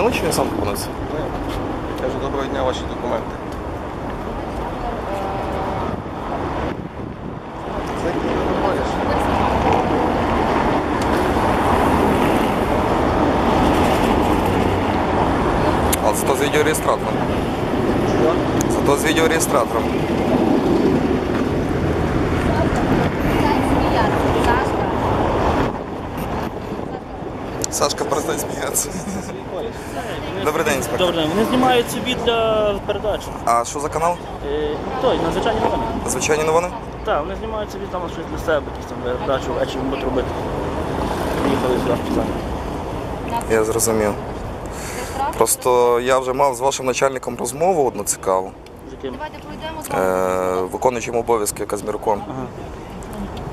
зупинили чи він сам зупинився? Кажу, доброго дня, ваші документи. Це ти виходиш? Але зато з відеореєстратором. Зато з відеореєстратором. Сашка, перестань сміятися. Добрий день, інспектор. Добре, вони знімають собі для передачі. А що за канал? Е, той, надзвичайні новини. Звичайні новини? Так, вони знімають собі там щось для себе, якісь там передачу ввечері будуть робити. Приїхали сюди в Я зрозумів. Просто я вже мав з вашим начальником розмову одну цікаву, З яким? Е, виконуючим обов'язки Казмірком. Ага.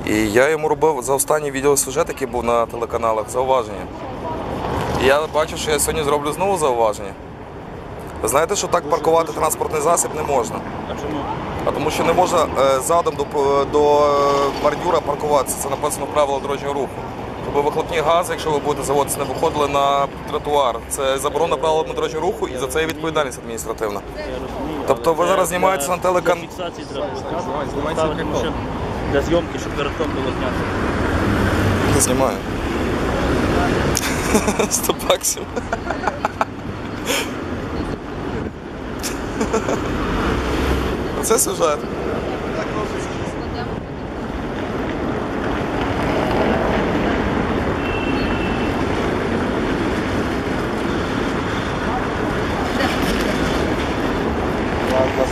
І я йому робив за останній відеосюжет, який був на телеканалах, зауваження. І я бачу, що я сьогодні зроблю знову зауваження. Знаєте, що так паркувати транспортний засіб не можна. А чому? А тому що не можна е, задом до, до е, бордюра паркуватися. Це написано в правилах дорожнього руху. Щоб вихлопні гази, якщо ви будете заводитися, не виходили на тротуар. Це заборона правилами дорожнього руху і за це є відповідальність адміністративна. Тобто ви зараз знімаєтеся на телекан- Для фіксації треба для зйомки, щоб перед тим було знято. Не знімаю. 100 баксів. Це сюжет.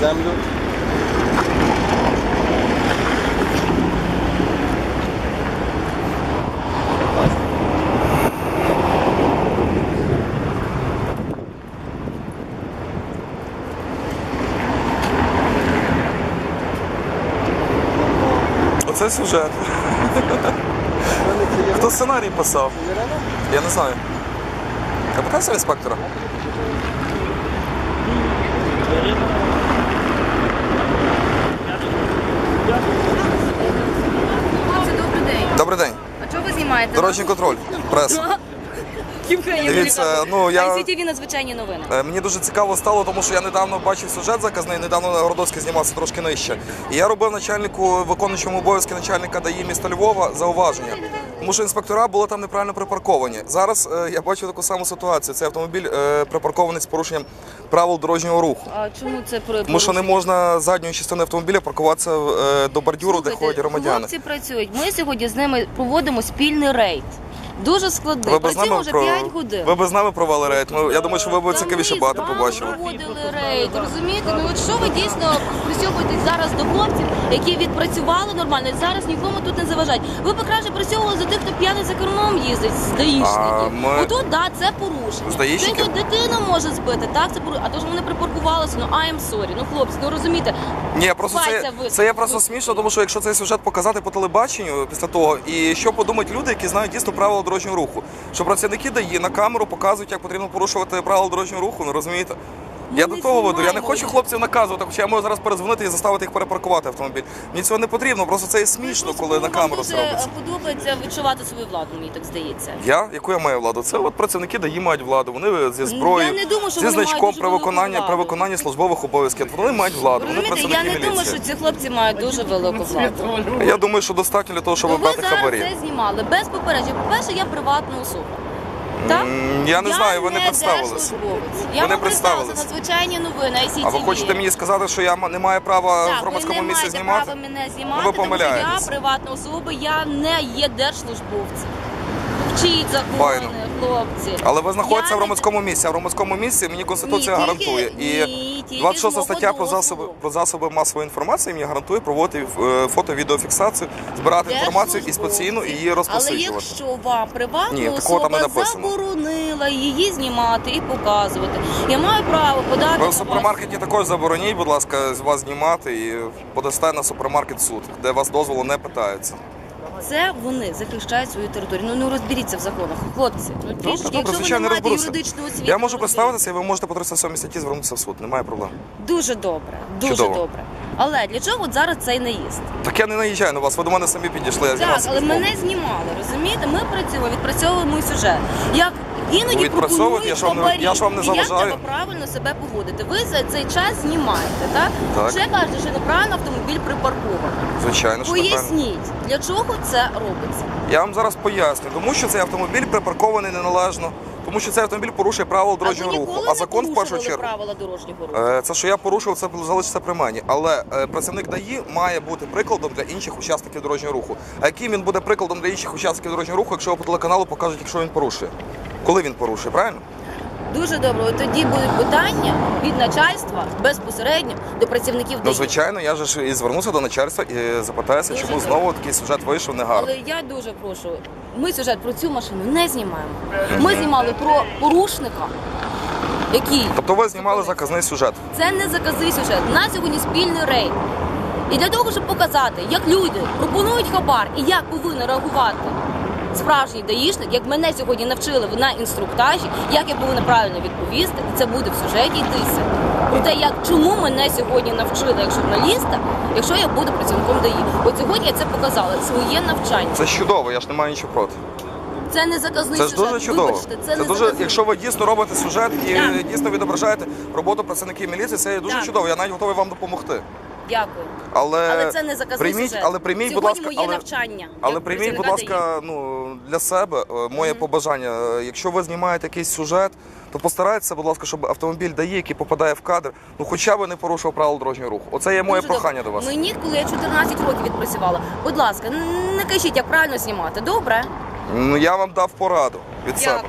Землю. Оце сюжет. Хто сценарій писав? Я не знаю. Я питався інспектора. Добрий день. Добрий день. А чого ви знімаєте? Дорожній контроль. Прес. Дивіться, ну, я- ICTV надзвичайні новини. Е, Мені дуже цікаво стало, тому що я недавно бачив сюжет заказний, недавно Городовський знімався трошки нижче. І я робив начальнику, виконуючому обов'язки начальника ДАІ міста Львова зауваження. Тому що інспектора були там неправильно припарковані. Зараз е, я бачу таку саму ситуацію. Цей автомобіль е, припаркований з порушенням правил дорожнього руху. А чому це про Тому що не можна з задньої частини автомобіля паркуватися е, до бордюру, де ходять громадяни. Хлопці працюють. Ми сьогодні з ними проводимо спільний рейд. Дуже складний. Ви б з Працюємо нами вже про 5 годин. ви б з нами провели рейд. Ми- Я думаю, що ви б Та цікавіше ми багато з вами побачили. проводили рейд, розумієте? Ну от що ви дійсно присьовуєтесь зараз до хлопців, які відпрацювали нормально, і зараз нікому тут не заважають. Ви б краще працювали за тих, хто п'яний за кермом їздить, з А даїшників. ми- Отут, да, це порушення. З даїшників? Тут дитину може збити, так, це порушення. А то ж вони припаркувалися, ну I am sorry. Ну хлопці, ну розумієте, Ні, просто це, Пальця висунуть. це є просто смішно, тому що якщо цей сюжет показати по телебаченню після того, і що подумають люди, які знають дійсно правила дорожнього руху, що працівники дає на камеру показують, як потрібно порушувати правила дорожнього руху, ну розумієте? Я до того веду. Я не хочу хлопців наказувати, хоча я можу зараз перезвонити і заставити їх перепаркувати автомобіль. Мені цього не потрібно, просто це є смішно, коли на камеру це Дуже робиться. подобається відчувати свою владу, мені так здається. Я? Яку я маю владу? Це от працівники ДАІ мають владу. Вони зі зброєю, Я не думаю, що зі вони мають значком дуже при велику виконанні, при виконанні службових обов'язків. Вони мають владу. Вони Розумієте, працівники я не думаю, міліції. що ці хлопці мають дуже велику владу. Я думаю, що достатньо для того, щоб Ну, ви брати зараз хабарі. це знімали без попередження. По-перше, я приватна особа. Так? Я не знаю, ви не представилися. Я не вам представилася представились. надзвичайні новини, ICTV. А ви хочете мені сказати, що я не маю права так, в громадському ви не місці маєте знімати? права мене Ну, знімати, ви тому що я помиляєтесь. приватна особа, я не є держслужбовцем. Вчіть закони, Файно. Хлопці. Але ви знаходитеся в громадському місці, а в громадському місці мені конституція Ні, гарантує. тільки- І ні, тільки 26 з стаття про засоби про засоби масової інформації мені гарантує проводити е, фото-відеофіксацію, збирати інформацію і постійно її Але якщо вам приватна Ні, такого там особа не написано. заборонила її знімати і показувати, я маю право подати Ви на в вас- супермаркеті також забороніть, будь ласка, з вас знімати і подасте на супермаркет в суд, де вас дозволу не питаються. Це вони захищають свою територію. Ну не розберіться в законах, хлопці. Ну трішки, добре, якщо ви не маєте юридичну освіту. Я можу ну, представитися, і ви можете по 307 статті звернутися в суд. Немає проблем. Дуже добре, дуже Чудово. добре. Але для чого от зараз цей наїзд? Так я не наїжджаю на вас, ви до мене самі підійшли. Я Так, але мене знімали, розумієте? Ми працюємо, відпрацьовуємо сюжет. Як Іноді Ну, відпрацьовувати, пропонують я ж вам не- я ж вам не І Як заважаю. треба правильно себе поводити? Ви за цей час знімаєте, так? Так. Ще кажете, що неправильно автомобіль припаркований. Звичайно, що неправильно. Поясніть, для чого це робиться? Я вам зараз поясню, тому що цей автомобіль припаркований неналежно, тому що цей автомобіль порушує правила дорожнього а ви руху. ніколи А не закон в першу порушували чергу. правила дорожнього руху? Е, Це, що я порушив, це залишиться при мені. Але е, працівник ДАІ має бути прикладом для інших учасників дорожнього руху. А яким він буде прикладом для інших учасників дорожнього руху, якщо його по телеканалу покажуть, якщо він порушує? Коли він порушує, правильно? Дуже добре. От Тоді будуть питання від начальства безпосередньо до працівників Ну, ДАІ. звичайно, я же ж і звернуся до начальства і запитаюся, Дуже чому добре. знову такий сюжет вийшов негарний. Але я дуже прошу, ми сюжет про цю машину не знімаємо. Ми знімали про порушника, який Тобто ви знімали заказний сюжет. це не заказний сюжет. У нас сьогодні спільний рейд. І для того, щоб показати, як люди пропонують хабар і як повинен реагувати справжній даїшник, як мене сьогодні навчили на інструктажі, як я повинна правильно відповісти, і це буде в сюжеті йтися. Про те, як чому мене сьогодні навчили як журналіста, якщо я буду працівником ДАІ. От сьогодні я це показала, своє навчання. Це ж чудово, я ж не маю нічого проти. Це не заказний Це сюжет. дуже чудово. Вибачте, це, не дуже, заказний. якщо ви дійсно робите сюжет і Так. дійсно відображаєте роботу працівників міліції, це є дуже Так. чудово. Я навіть готовий вам допомогти. Дякую. Але, Але це не заказний прийміть, сюжет. але прийміть, будь ласка, моє але, навчання. але прийміть, будь ласка, ну для себе е, моє побажання. Е, Якщо ви знімаєте якийсь сюжет, то постарайтеся, будь ласка, щоб автомобіль дає, який попадає в кадр, ну хоча б не порушував правил дорожнього руху. Оце є моє Дуже прохання добре. до вас. Мені, коли я 14 років відпрацювала, будь ласка, не кажіть, як правильно знімати. Добре? Ну я вам дав пораду від себе.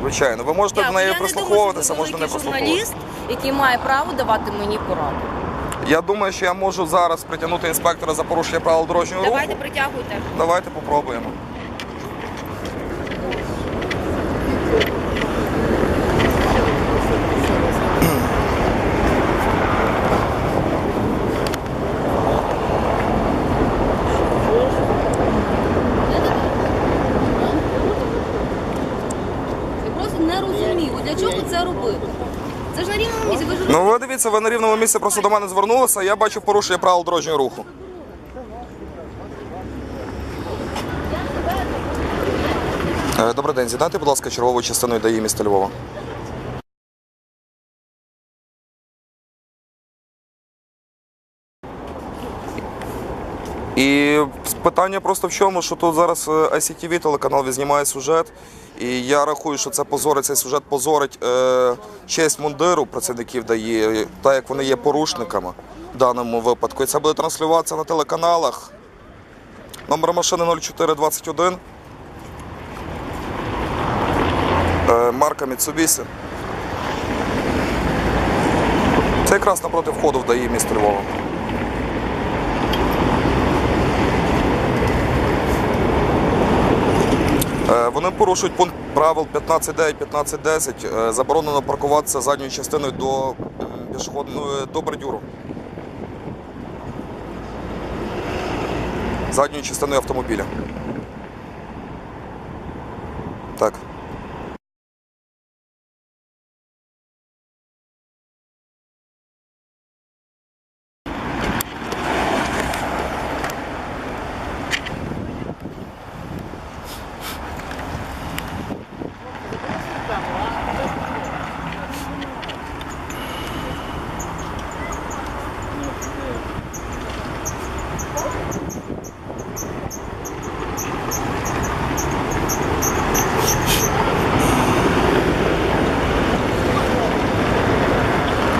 Звичайно, ви можете Дякую. до неї я думаю, можете не великий прислуховуватися. журналіст, який має право давати мені пораду. Я думаю, що я можу зараз притягнути інспектора за порушення правил дорожнього Давайте руху. притягуйте. Давайте попробуємо. Просто не розумію, для чого це робити. Це ж на рівному місці. Ви ж Ну ви дивіться, ви на рівному місці просто до мене звернулися, я бачу порушення правил дорожнього руху. Е, Добрий день, зідайте, будь ласка, чергову частину ДАІ міста Львова. І питання просто в чому, що тут зараз е, ICTV телеканал відзнімає сюжет, і я рахую, що це позорить, цей сюжет позорить е, честь мундиру працівників ДАІ, так як вони є порушниками в даному випадку. І це буде транслюватися на телеканалах. Номер машини 0421. Е, марка Mitsubishi. Це якраз напроти входу в ДАІ міста Львова. Е, Вони порушують пункт правил 15.9, 15.10. Е, Заборонено паркуватися задньою частиною до пішохідної до бордюру. Задньою частиною автомобіля. Так.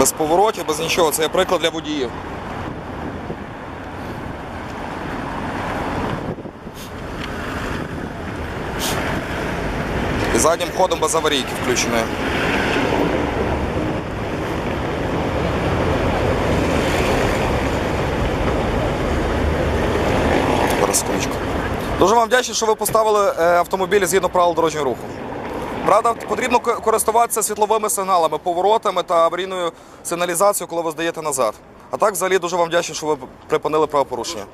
Без поворотів, без нічого. Це приклад для водіїв. І заднім ходом без аварійки секундочку. Дуже вам вдячний, що ви поставили е, автомобілі згідно правил дорожнього руху. Правда, потрібно ко- користуватися світловими сигналами, поворотами та аварійною сигналізацією, коли ви здаєте назад. А так, взагалі, дуже вам вдячний, що ви припинили правопорушення.